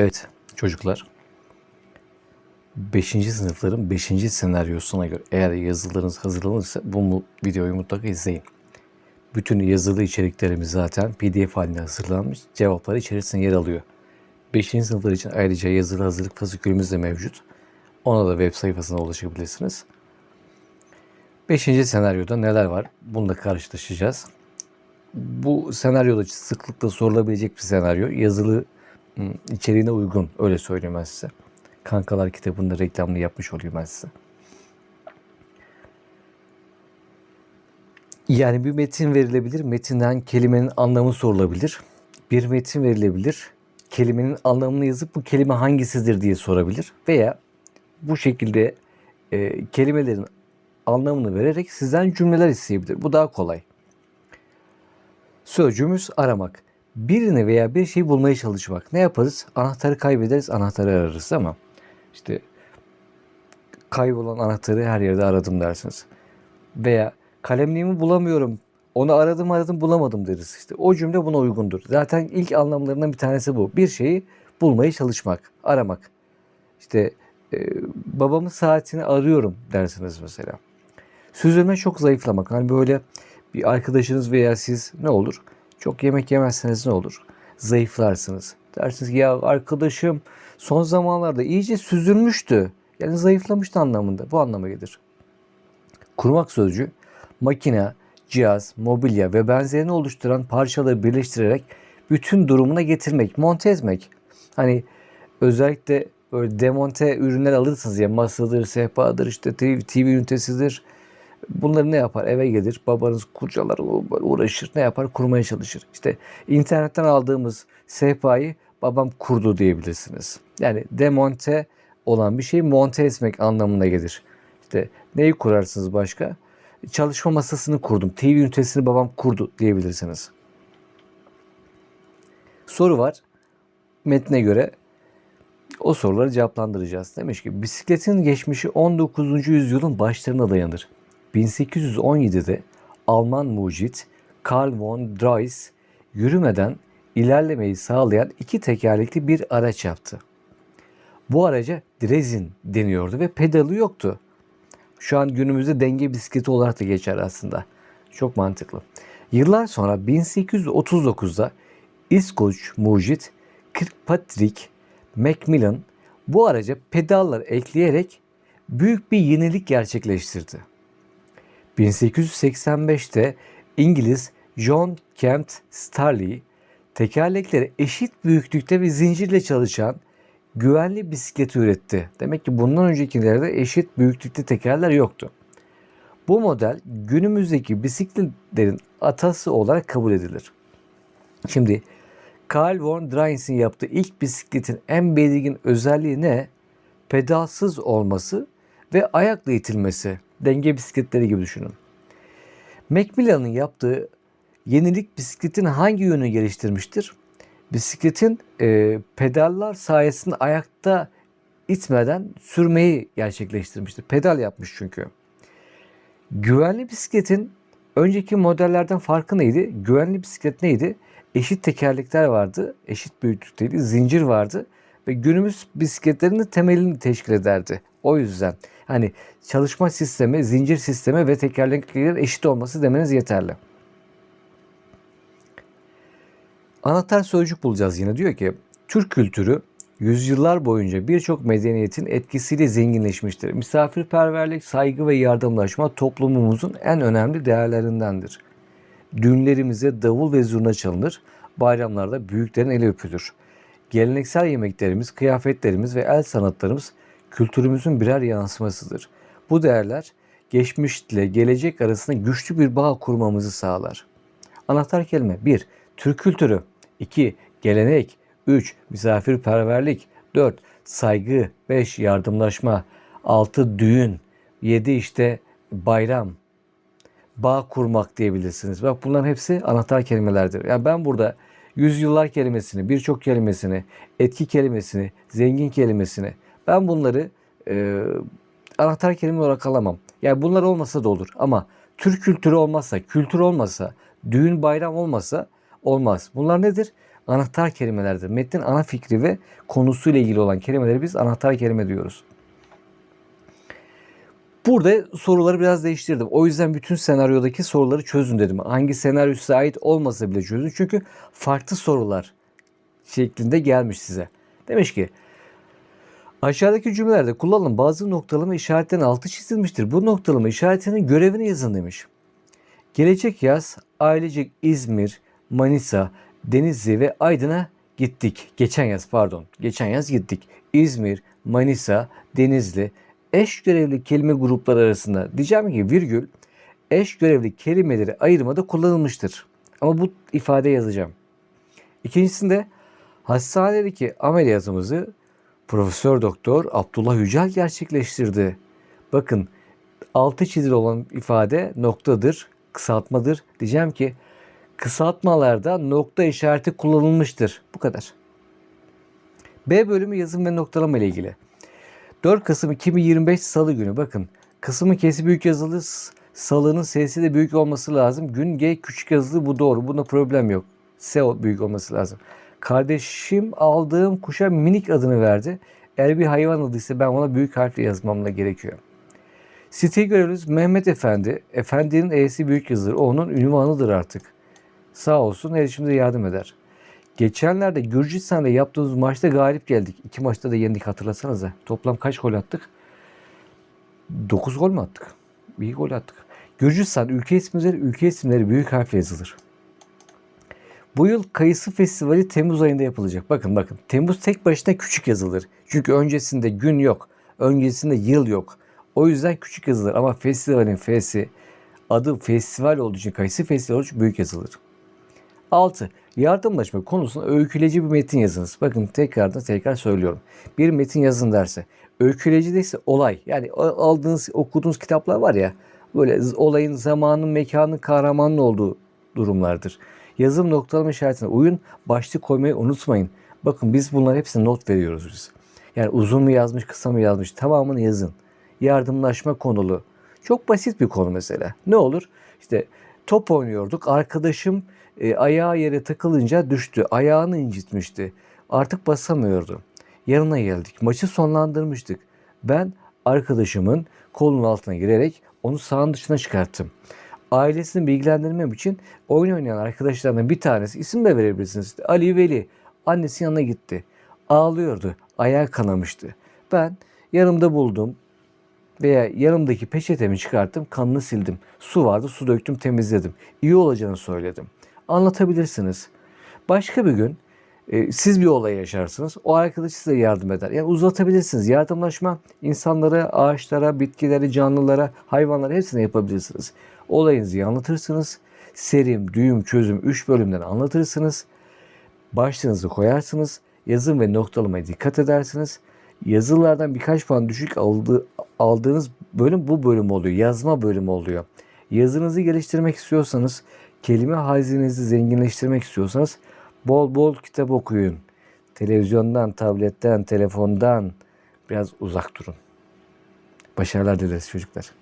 Evet çocuklar. 5. sınıfların 5. senaryosuna göre eğer yazılarınız hazırlanırsa bu videoyu mutlaka izleyin. Bütün yazılı içeriklerimiz zaten pdf halinde hazırlanmış. Cevaplar içerisinde yer alıyor. 5. sınıflar için ayrıca yazılı hazırlık fasikülümüz de mevcut. Ona da web sayfasına ulaşabilirsiniz. 5. senaryoda neler var? Bununla karşılaşacağız. Bu senaryoda sıklıkla sorulabilecek bir senaryo. Yazılı içeriğine uygun öyle söyleyeyim ben size. Kankalar kitabında reklamını yapmış olayım ben size. Yani bir metin verilebilir. Metinden kelimenin anlamı sorulabilir. Bir metin verilebilir. Kelimenin anlamını yazıp bu kelime hangisidir diye sorabilir. Veya bu şekilde e, kelimelerin anlamını vererek sizden cümleler isteyebilir. Bu daha kolay. Sözcüğümüz aramak. Birini veya bir şeyi bulmaya çalışmak. Ne yaparız? Anahtarı kaybederiz, anahtarı ararız ama işte kaybolan anahtarı her yerde aradım dersiniz. Veya kalemliğimi bulamıyorum. Onu aradım aradım bulamadım deriz. İşte o cümle buna uygundur. Zaten ilk anlamlarından bir tanesi bu. Bir şeyi bulmaya çalışmak, aramak. İşte e, babamın saatini arıyorum dersiniz mesela. Süzülme çok zayıflamak. Hani böyle bir arkadaşınız veya siz ne olur? Çok yemek yemezseniz ne olur? Zayıflarsınız. Dersiniz ki ya arkadaşım son zamanlarda iyice süzülmüştü. Yani zayıflamıştı anlamında. Bu anlama gelir. Kurmak sözcüğü makine, cihaz, mobilya ve benzerini oluşturan parçaları birleştirerek bütün durumuna getirmek, monte etmek. Hani özellikle böyle demonte ürünler alırsınız ya masadır, sehpadır, işte TV, TV ünitesidir. Bunları ne yapar? Eve gelir, babanız kurcalar, uğraşır, ne yapar? Kurmaya çalışır. İşte internetten aldığımız sehpayı babam kurdu diyebilirsiniz. Yani demonte olan bir şeyi monte etmek anlamına gelir. İşte neyi kurarsınız başka? Çalışma masasını kurdum. TV ünitesini babam kurdu diyebilirsiniz. Soru var. Metne göre o soruları cevaplandıracağız. Demiş ki bisikletin geçmişi 19. yüzyılın başlarına dayanır. 1817'de Alman mucit Karl von Drais yürümeden ilerlemeyi sağlayan iki tekerlekli bir araç yaptı. Bu araca drezin deniyordu ve pedalı yoktu. Şu an günümüzde denge bisikleti olarak da geçer aslında. Çok mantıklı. Yıllar sonra 1839'da İskoç mucit Kirkpatrick Macmillan bu araca pedallar ekleyerek büyük bir yenilik gerçekleştirdi. 1885'te İngiliz John Kent Starley tekerlekleri eşit büyüklükte ve zincirle çalışan güvenli bisikleti üretti. Demek ki bundan öncekilerde eşit büyüklükte tekerler yoktu. Bu model günümüzdeki bisikletlerin atası olarak kabul edilir. Şimdi Karl von Dreis'in yaptığı ilk bisikletin en belirgin özelliği ne? Pedalsız olması ve ayakla itilmesi. Denge bisikletleri gibi düşünün. Macmillan'ın yaptığı yenilik bisikletin hangi yönünü geliştirmiştir? Bisikletin e, pedallar sayesinde ayakta itmeden sürmeyi gerçekleştirmiştir. Pedal yapmış çünkü. Güvenli bisikletin önceki modellerden farkı neydi? Güvenli bisiklet neydi? Eşit tekerlekler vardı, eşit büyüklükteydi, zincir vardı ve günümüz bisikletlerinin temelini teşkil ederdi. O yüzden hani çalışma sistemi, zincir sistemi ve tekerleklerin eşit olması demeniz yeterli. Anahtar sözcük bulacağız yine. Diyor ki Türk kültürü yüzyıllar boyunca birçok medeniyetin etkisiyle zenginleşmiştir. Misafirperverlik, saygı ve yardımlaşma toplumumuzun en önemli değerlerindendir. Düğünlerimize davul ve zurna çalınır, bayramlarda büyüklerin eli öpülür. Geleneksel yemeklerimiz, kıyafetlerimiz ve el sanatlarımız kültürümüzün birer yansımasıdır. Bu değerler geçmişle gelecek arasında güçlü bir bağ kurmamızı sağlar. Anahtar kelime 1. Türk kültürü 2. Gelenek 3. Misafirperverlik 4. Saygı 5. Yardımlaşma 6. Düğün 7. işte bayram bağ kurmak diyebilirsiniz. Bak bunların hepsi anahtar kelimelerdir. Yani ben burada yüzyıllar kelimesini, birçok kelimesini, etki kelimesini, zengin kelimesini ben bunları e, anahtar kelime olarak alamam. Yani bunlar olmasa da olur ama Türk kültürü olmazsa, kültür olmasa, düğün bayram olmasa olmaz. Bunlar nedir? anahtar kelimelerdir. Metnin ana fikri ve konusuyla ilgili olan kelimeleri biz anahtar kelime diyoruz. Burada soruları biraz değiştirdim. O yüzden bütün senaryodaki soruları çözün dedim. Hangi senaryo ait olmasa bile çözün. Çünkü farklı sorular şeklinde gelmiş size. Demiş ki aşağıdaki cümlelerde kullanılan bazı noktalama işaretlerin altı çizilmiştir. Bu noktalama işaretinin görevini yazın demiş. Gelecek yaz ailecek İzmir, Manisa, Denizli ve Aydın'a gittik. Geçen yaz pardon. Geçen yaz gittik. İzmir, Manisa, Denizli, eş görevli kelime grupları arasında diyeceğim ki virgül eş görevli kelimeleri ayırmada kullanılmıştır. Ama bu ifade yazacağım. İkincisinde hastanedeki ameliyatımızı Profesör Doktor Abdullah Yücel gerçekleştirdi. Bakın altı çizili olan ifade noktadır, kısaltmadır. Diyeceğim ki kısaltmalarda nokta işareti kullanılmıştır. Bu kadar. B bölümü yazım ve noktalama ile ilgili. 4 Kasım 2025 Salı günü bakın. Kasım'ın kesi büyük yazılı, salının sesi de büyük olması lazım. Gün G küçük yazılı bu doğru. Bunda problem yok. S büyük olması lazım. Kardeşim aldığım kuşa minik adını verdi. Eğer bir hayvan adıysa ben ona büyük harfle yazmamla gerekiyor. Siteyi görevlimiz Mehmet Efendi. Efendinin E'si büyük yazılır. O onun ünvanıdır artık. Sağ olsun her işimize yardım eder. Geçenlerde Gürcistan'da yaptığımız maçta galip geldik. İki maçta da yendik hatırlasanıza. Toplam kaç gol attık? 9 gol mü attık? Bir gol attık. Gürcistan ülke isimleri, ülke isimleri büyük harfle yazılır. Bu yıl Kayısı Festivali Temmuz ayında yapılacak. Bakın bakın. Temmuz tek başına küçük yazılır. Çünkü öncesinde gün yok. Öncesinde yıl yok. O yüzden küçük yazılır. Ama festivalin F'si adı festival olduğu için Kayısı Festivali olduğu için büyük yazılır. 6. Yardımlaşma konusunda öyküleyici bir metin yazınız. Bakın tekrardan tekrar söylüyorum. Bir metin yazın derse. Öyküleyici değilse olay. Yani aldığınız, okuduğunuz kitaplar var ya. Böyle olayın, zamanın, mekanın, kahramanın olduğu durumlardır. Yazım noktalama işaretine uyun. Başlık koymayı unutmayın. Bakın biz bunlar hepsine not veriyoruz biz. Yani uzun mu yazmış, kısa mı yazmış tamamını yazın. Yardımlaşma konulu. Çok basit bir konu mesela. Ne olur? İşte top oynuyorduk. Arkadaşım e, ayağı yere takılınca düştü. Ayağını incitmişti. Artık basamıyordu. Yanına geldik. Maçı sonlandırmıştık. Ben arkadaşımın kolunun altına girerek onu sahanın dışına çıkarttım. Ailesini bilgilendirmem için oyun oynayan arkadaşlarından bir tanesi isim de verebilirsiniz. Ali Veli annesinin yanına gitti. Ağlıyordu. Ayağı kanamıştı. Ben yanımda buldum veya yanımdaki peçetemi çıkarttım, kanını sildim. Su vardı, su döktüm, temizledim. İyi olacağını söyledim. Anlatabilirsiniz. Başka bir gün e, siz bir olay yaşarsınız. O arkadaş size yardım eder. Yani uzatabilirsiniz. Yardımlaşma insanlara, ağaçlara, bitkilere, canlılara, hayvanlara hepsine yapabilirsiniz. Olayınızı anlatırsınız. Serim, düğüm, çözüm 3 bölümden anlatırsınız. Başlığınızı koyarsınız. Yazım ve noktalamaya dikkat edersiniz. Yazılardan birkaç puan düşük aldı, aldığınız bölüm bu bölüm oluyor. Yazma bölümü oluyor. Yazınızı geliştirmek istiyorsanız, kelime hazinenizi zenginleştirmek istiyorsanız bol bol kitap okuyun. Televizyondan, tabletten, telefondan biraz uzak durun. Başarılar dileriz çocuklar.